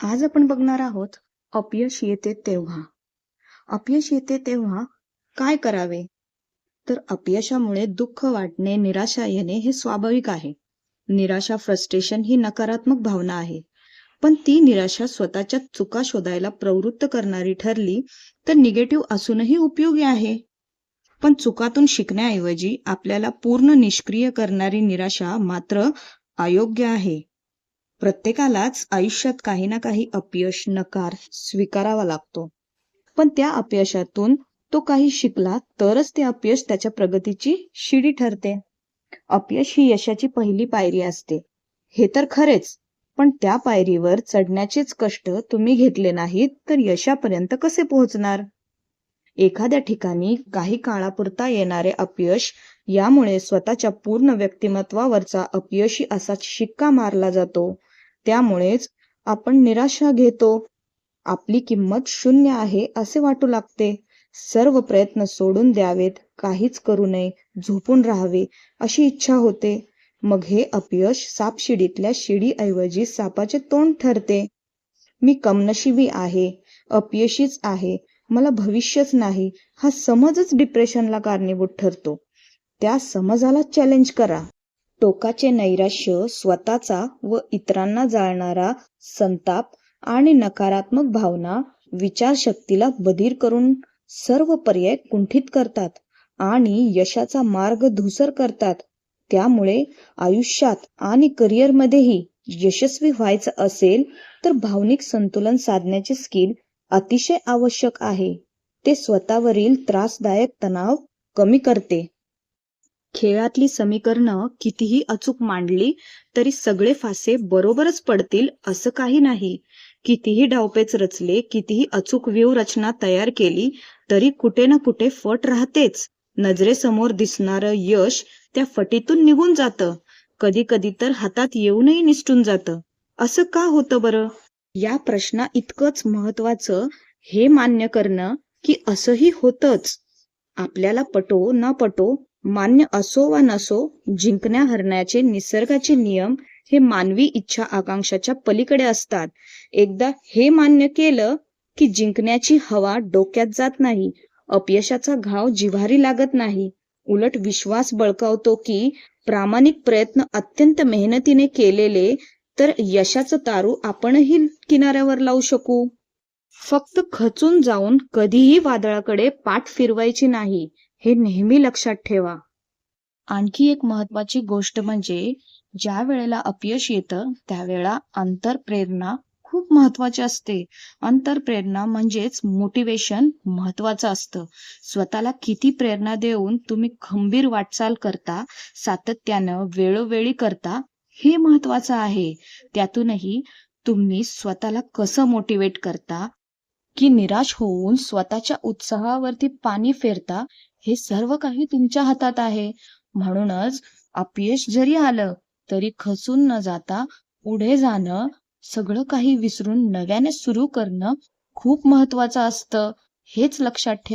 आज आपण बघणार आहोत अपयश येते तेव्हा. अपयश येते तेव्हा काय करावे? तर अपयशामुळे दुःख वाटणे निराशा येणे हे स्वाभाविक आहे. निराशा फ्रस्ट्रेशन ही नकारात्मक भावना आहे. पण ती निराशा स्वतःच्या चुका शोधायला प्रवृत्त करणारी ठरली तर निगेटिव्ह असूनही उपयोगी आहे. पण चुकातून शिकण्याऐवजी आपल्याला पूर्ण निष्क्रिय करणारी निराशा मात्र अयोग्य आहे. प्रत्येकालाच आयुष्यात काही ना काही अपयश नकार स्वीकारावा लागतो. पण त्या अपयशातून तो काही शिकला तरच ते अपयश त्याच्या प्रगतीची शिडी ठरते. अपयश ही यशाची पहिली पायरी असते. हे तर खरेच पण त्या पायरीवर चढण्याचेच कष्ट तुम्ही घेतले नाहीत तर यशापर्यंत कसे पोहोचणार? एखाद्या ठिकाणी काही काळापुरता येणारे अपयश यामुळे स्वतःच्या पूर्ण व्यक्तिमत्वावरचा अपयशी असा शिक्का मारला जातो. त्यामुळेच आपण निराशा घेतो. आपली किंमत शून्य आहे असे वाटू लागते. सर्व प्रयत्न सोडून द्यावेत काहीच करू नये झोपून राहावे अशी इच्छा होते. मग हे अपयश सापशिडीतल्या शिडीऐवजी सापाचे तोंड ठरते. मी कमनशिबी आहे अपयशीच आहे मला भविष्यच नाही हा समजच डिप्रेशनला कारणीभूत ठरतो. त्या समजाला चॅलेंज करा. टोकाचे नैराश्य स्वतःचा व इतरांना जाळणारा संताप आणि नकारात्मक भावना विचारशक्तीला बधीर करून सर्व पर्याय कुंठित करतात आणि यशाचा मार्ग धूसर करतात. त्यामुळे आयुष्यात आणि करिअरमध्येही यशस्वी व्हायचं असेल तर भावनिक संतुलन साधण्याचे स्किल अतिशय आवश्यक आहे. ते स्वतःवरील त्रासदायक तणाव कमी करते. खेळातली समीकरणं कितीही अचूक मांडली तरी सगळे फासे बरोबरच पडतील असं काही नाही. कितीही डावपेच रचले कितीही अचूक व्यूहरचना तयार केली तरी कुठे ना कुठे फट राहतेच. नजरेसमोर दिसणारं यश त्या फटीतून निघून जातं. कधी कधी तर हातात येऊनही निसटून जातं. असं का होतं बरं? या प्रश्ना इतकंच महत्वाचं हे मान्य करणं की असंही होतच. आपल्याला पटो न पटो मान्य असो वा नसो जिंकण्या हरण्याचे निसर्गाचे नियम हे मानवी इच्छा आकांक्षाच्या पलीकडे असतात. एकदा हे मान्य केलं की जिंकण्याची हवा डोक्यात जात नाही अपयशाचा घाव जिव्हारी लागत नाही. उलट विश्वास बळकावतो की प्रामाणिक प्रयत्न अत्यंत मेहनतीने केलेले तर यशाचं तारू आपणही किनाऱ्यावर लावू शकू. फक्त खचून जाऊन कधीही वादळाकडे पाठ फिरवायची नाही. हे नेहमी लक्षात ठेवा. आणखी एक महत्वाची गोष्ट म्हणजे ज्या वेळेला अपयश येतं त्यावेळेला अंतरप्रेरणा खूप महत्वाची असते. अंतरप्रेरणा म्हणजेच मोटिवेशन महत्वाचं असतं. स्वतःला किती प्रेरणा देऊन तुम्ही खंबीर वाटचाल करता सातत्यानं वेळोवेळी करता हे महत्वाचं आहे. त्यातूनही तुम्ही स्वतःला कसं मोटिवेट करता की निराश होऊन स्वतःच्या उत्साहावरती पाणी फेरता हे सर्व काही तुमच्या हातात आहे. म्हणूनच अपयश जरी आलं तरी खचून न जाता पुढे जाणं सगळं काही विसरून नव्याने सुरू करणं खूप महत्वाचं असतं. हेच लक्षात ठेवा.